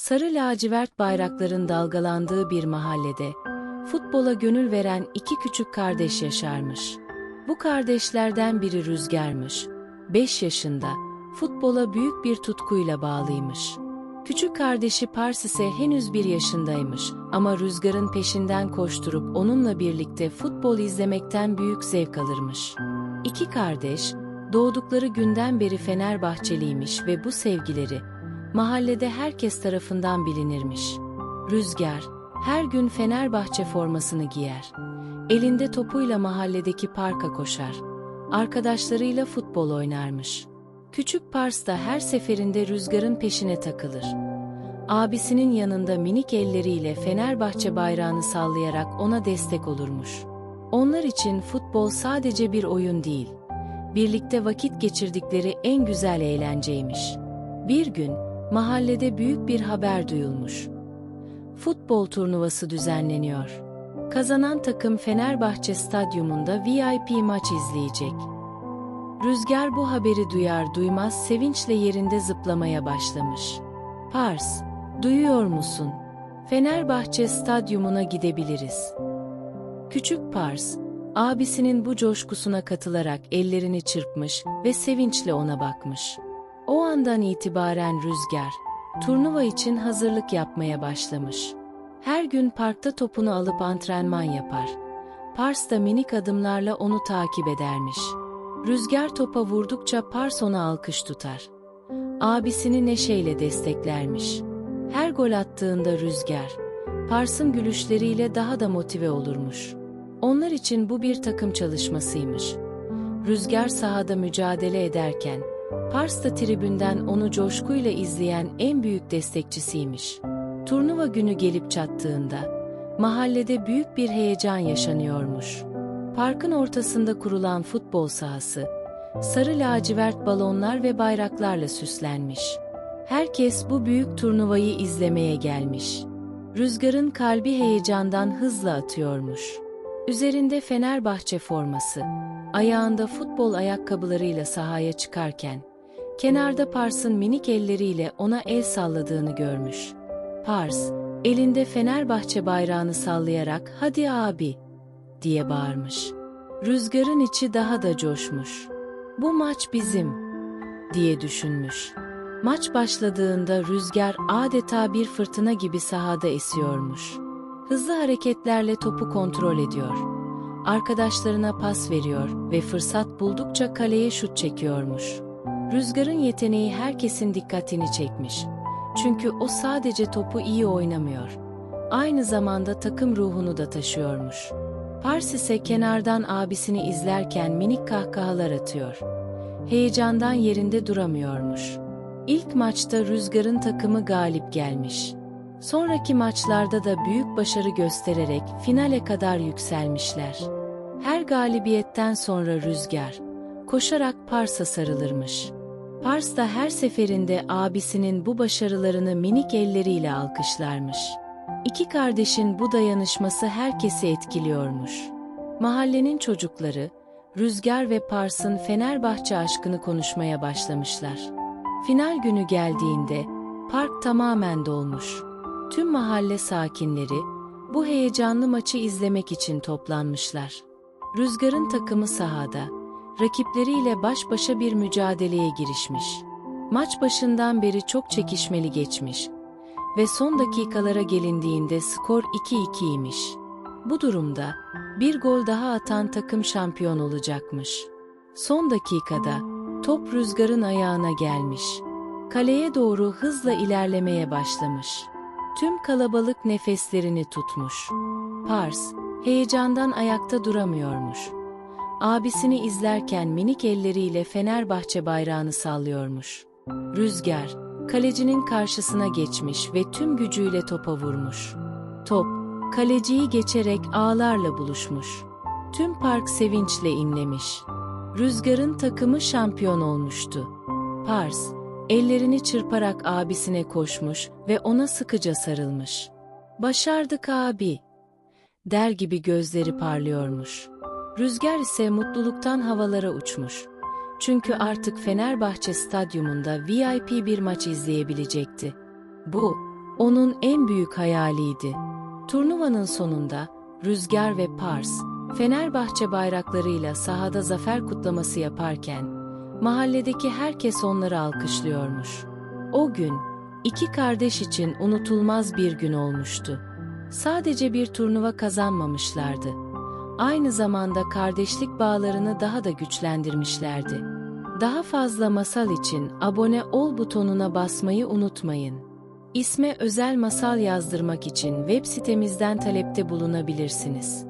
Sarı lacivert bayrakların dalgalandığı bir mahallede, futbola gönül veren iki küçük kardeş yaşarmış. Bu kardeşlerden biri Rüzgar'mış. 5 yaşında, futbola büyük bir tutkuyla bağlıymış. Küçük kardeşi Pars ise henüz bir yaşındaymış ama Rüzgar'ın peşinden koşturup onunla birlikte futbol izlemekten büyük zevk alırmış. İki kardeş, doğdukları günden beri Fenerbahçeliymiş ve bu sevgileri, mahallede herkes tarafından bilinirmiş. Rüzgar, her gün Fenerbahçe formasını giyer. Elinde topuyla mahalledeki parka koşar. Arkadaşlarıyla futbol oynarmış. Küçük Pars da her seferinde Rüzgar'ın peşine takılır. Abisinin yanında minik elleriyle Fenerbahçe bayrağını sallayarak ona destek olurmuş. Onlar için futbol sadece bir oyun değil, birlikte vakit geçirdikleri en güzel eğlenceymiş. Bir gün, mahallede büyük bir haber duyulmuş. Futbol turnuvası düzenleniyor. Kazanan takım Fenerbahçe Stadyumunda VIP maç izleyecek. Rüzgar bu haberi duyar duymaz sevinçle yerinde zıplamaya başlamış. Pars, duyuyor musun? Fenerbahçe Stadyumuna gidebiliriz. Küçük Pars, abisinin bu coşkusuna katılarak ellerini çırpmış ve sevinçle ona bakmış. O andan itibaren Rüzgar, turnuva için hazırlık yapmaya başlamış. Her gün parkta topunu alıp antrenman yapar. Pars da minik adımlarla onu takip edermiş. Rüzgar topa vurdukça Pars ona alkış tutar. Abisini neşeyle desteklermiş. Her gol attığında Rüzgar, Pars'ın gülüşleriyle daha da motive olurmuş. Onlar için bu bir takım çalışmasıymış. Rüzgar sahada mücadele ederken, Pars da tribünden onu coşkuyla izleyen en büyük destekçisiymiş. Turnuva günü gelip çattığında, mahallede büyük bir heyecan yaşanıyormuş. Parkın ortasında kurulan futbol sahası, sarı lacivert balonlar ve bayraklarla süslenmiş. Herkes bu büyük turnuvayı izlemeye gelmiş. Rüzgarın kalbi heyecandan hızla atıyormuş. Üzerinde Fenerbahçe forması, ayağında futbol ayakkabılarıyla sahaya çıkarken, kenarda Pars'ın minik elleriyle ona el salladığını görmüş. Pars, elinde Fenerbahçe bayrağını sallayarak "Hadi abi!" diye bağırmış. Rüzgarın içi daha da coşmuş. Bu maç bizim diye düşünmüş. Maç başladığında rüzgar adeta bir fırtına gibi sahada esiyormuş. Hızlı hareketlerle topu kontrol ediyor. Arkadaşlarına pas veriyor ve fırsat buldukça kaleye şut çekiyormuş. Rüzgarın yeteneği herkesin dikkatini çekmiş. Çünkü o sadece topu iyi oynamıyor. Aynı zamanda takım ruhunu da taşıyormuş. Pars ise kenardan abisini izlerken minik kahkahalar atıyor. Heyecandan yerinde duramıyormuş. İlk maçta Rüzgar'ın takımı galip gelmiş. Sonraki maçlarda da büyük başarı göstererek finale kadar yükselmişler. Her galibiyetten sonra Rüzgar, koşarak Pars'a sarılırmış. Pars da her seferinde abisinin bu başarılarını minik elleriyle alkışlarmış. İki kardeşin bu dayanışması herkesi etkiliyormuş. Mahallenin çocukları, Rüzgar ve Pars'ın Fenerbahçe aşkını konuşmaya başlamışlar. Final günü geldiğinde, park tamamen dolmuş. Tüm mahalle sakinleri, bu heyecanlı maçı izlemek için toplanmışlar. Rüzgar'ın takımı sahada, rakipleriyle baş başa bir mücadeleye girişmiş. Maç başından beri çok çekişmeli geçmiş ve son dakikalara gelindiğinde skor 2-2'ymiş. Bu durumda bir gol daha atan takım şampiyon olacakmış. Son dakikada top rüzgarın ayağına gelmiş. Kaleye doğru hızla ilerlemeye başlamış. Tüm kalabalık nefeslerini tutmuş. Pars, heyecandan ayakta duramıyormuş. Abisini izlerken minik elleriyle Fenerbahçe bayrağını sallıyormuş. Rüzgar, kalecinin karşısına geçmiş ve tüm gücüyle topa vurmuş. Top, kaleciyi geçerek ağlarla buluşmuş. Tüm park sevinçle inlemiş. Rüzgarın takımı şampiyon olmuştu. Pars, ellerini çırparak abisine koşmuş ve ona sıkıca sarılmış. Başardık abi, der gibi gözleri parlıyormuş. Rüzgar ise mutluluktan havalara uçmuş. Çünkü artık Fenerbahçe stadyumunda VIP bir maç izleyebilecekti. Bu, onun en büyük hayaliydi. Turnuvanın sonunda Rüzgar ve Pars, Fenerbahçe bayraklarıyla sahada zafer kutlaması yaparken, mahalledeki herkes onları alkışlıyormuş. O gün, iki kardeş için unutulmaz bir gün olmuştu. Sadece bir turnuva kazanmamışlardı. Aynı zamanda kardeşlik bağlarını daha da güçlendirmişlerdi. Daha fazla masal için abone ol butonuna basmayı unutmayın. İsme özel masal yazdırmak için web sitemizden talepte bulunabilirsiniz.